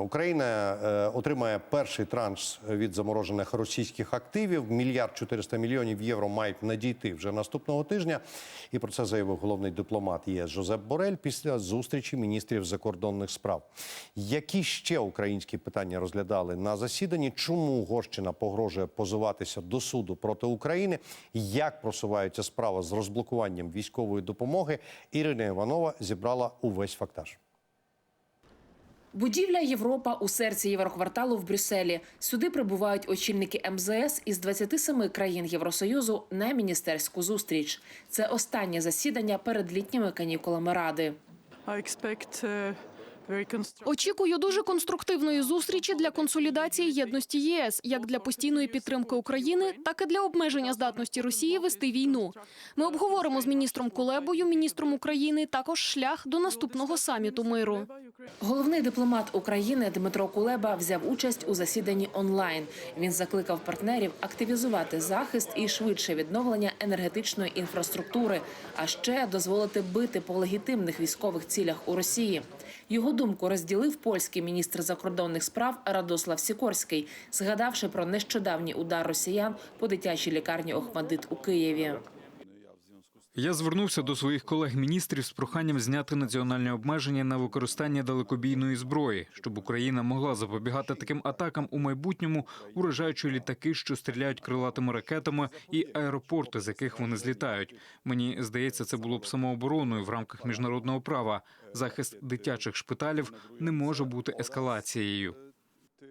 Україна е, отримає перший транш від заморожених російських активів. Мільярд 400 мільйонів євро мають надійти вже наступного тижня. І про це заявив головний дипломат ЄС Жозеп Борель після зустрічі міністрів закордонних справ. Які ще українські питання розглядали на засіданні? Чому Угорщина погрожує позиватися до суду проти України? Як просувається справа з розблокуванням військової допомоги? Ірина Іванова зібрала увесь фактаж. Будівля Європа у серці Єврокварталу в Брюсселі. Сюди прибувають очільники МЗС із 27 країн Євросоюзу на міністерську зустріч. Це останнє засідання перед літніми канікулами Ради. I expect uh. Очікую дуже конструктивної зустрічі для консолідації єдності єС, як для постійної підтримки України, так і для обмеження здатності Росії вести війну. Ми обговоримо з міністром Кулебою, міністром України, також шлях до наступного саміту миру. Головний дипломат України Дмитро Кулеба взяв участь у засіданні онлайн. Він закликав партнерів активізувати захист і швидше відновлення енергетичної інфраструктури, а ще дозволити бити по легітимних військових цілях у Росії. Його думку розділив польський міністр закордонних справ Радослав Сікорський, згадавши про нещодавній удар росіян по дитячій лікарні Охмадит у Києві. Я звернувся до своїх колег-міністрів з проханням зняти національні обмеження на використання далекобійної зброї, щоб Україна могла запобігати таким атакам у майбутньому, уражаючи літаки, що стріляють крилатими ракетами, і аеропорти, з яких вони злітають. Мені здається, це було б самообороною в рамках міжнародного права. Захист дитячих шпиталів не може бути ескалацією.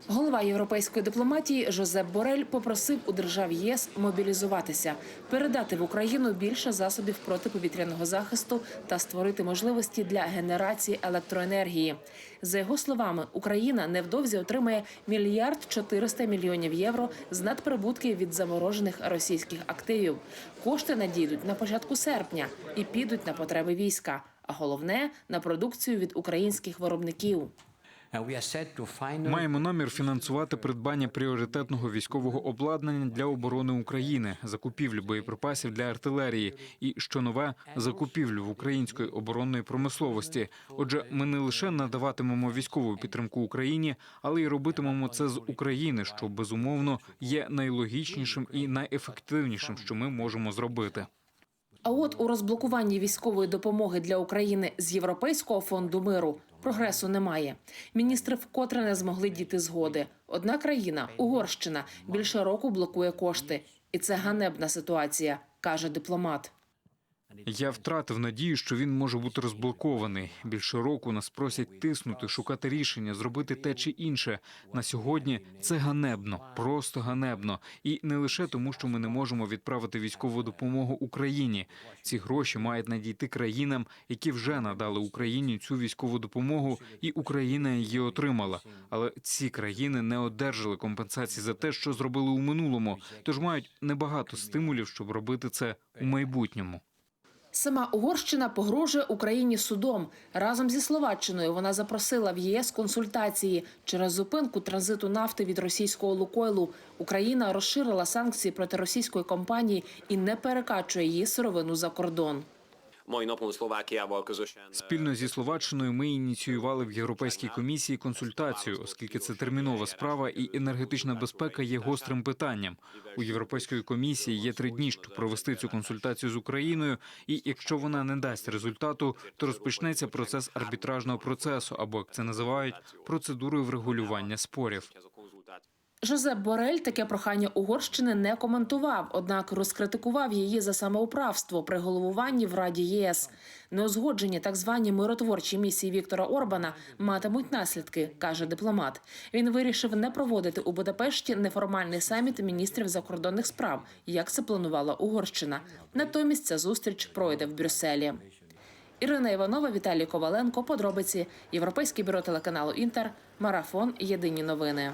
Голова європейської дипломатії Жозеп Борель попросив у держав ЄС мобілізуватися, передати в Україну більше засобів протиповітряного захисту та створити можливості для генерації електроенергії. За його словами, Україна невдовзі отримає мільярд 400 мільйонів євро з надприбутків від заморожених російських активів. Кошти надійдуть на початку серпня і підуть на потреби війська. А головне на продукцію від українських виробників. Маємо намір фінансувати придбання пріоритетного військового обладнання для оборони України, закупівлю боєприпасів для артилерії і що нове закупівлю в української оборонної промисловості. Отже, ми не лише надаватимемо військову підтримку Україні, але й робитимемо це з України, що безумовно є найлогічнішим і найефективнішим, що ми можемо зробити. А от у розблокуванні військової допомоги для України з Європейського фонду миру прогресу немає. Міністри вкотре не змогли дійти згоди. Одна країна, Угорщина, більше року блокує кошти, і це ганебна ситуація, каже дипломат. Я втратив надію, що він може бути розблокований. Більше року нас просять тиснути, шукати рішення, зробити те чи інше. На сьогодні це ганебно, просто ганебно. І не лише тому, що ми не можемо відправити військову допомогу Україні. Ці гроші мають надійти країнам, які вже надали Україні цю військову допомогу, і Україна її отримала. Але ці країни не одержали компенсації за те, що зробили у минулому, тож мають небагато стимулів, щоб робити це у майбутньому. Сама Угорщина погрожує Україні судом. Разом зі Словаччиною вона запросила в ЄС консультації через зупинку транзиту нафти від російського Лукойлу. Україна розширила санкції проти російської компанії і не перекачує її сировину за кордон. Mai napon Szlovákiával közösen Спільно зі Словаччиною ми ініціювали в Європейській комісії консультацію, оскільки це термінова справа і енергетична безпека є гострим питанням. У Європейської комісії є три дні, щоб провести цю консультацію з Україною. І якщо вона не дасть результату, то розпочнеться процес арбітражного процесу, або як це називають процедурою врегулювання спорів. Жозеп Борель таке прохання Угорщини не коментував, однак розкритикував її за самоуправство при головуванні в Раді ЄС. Неузгоджені так звані миротворчі місії Віктора Орбана матимуть наслідки, каже дипломат. Він вирішив не проводити у Будапешті неформальний саміт міністрів закордонних справ, як це планувала Угорщина. Натомість ця зустріч пройде в Брюсселі. Ірина Іванова, Віталій Коваленко. Подробиці Європейське бюро телеканалу Інтер. Марафон. Єдині новини.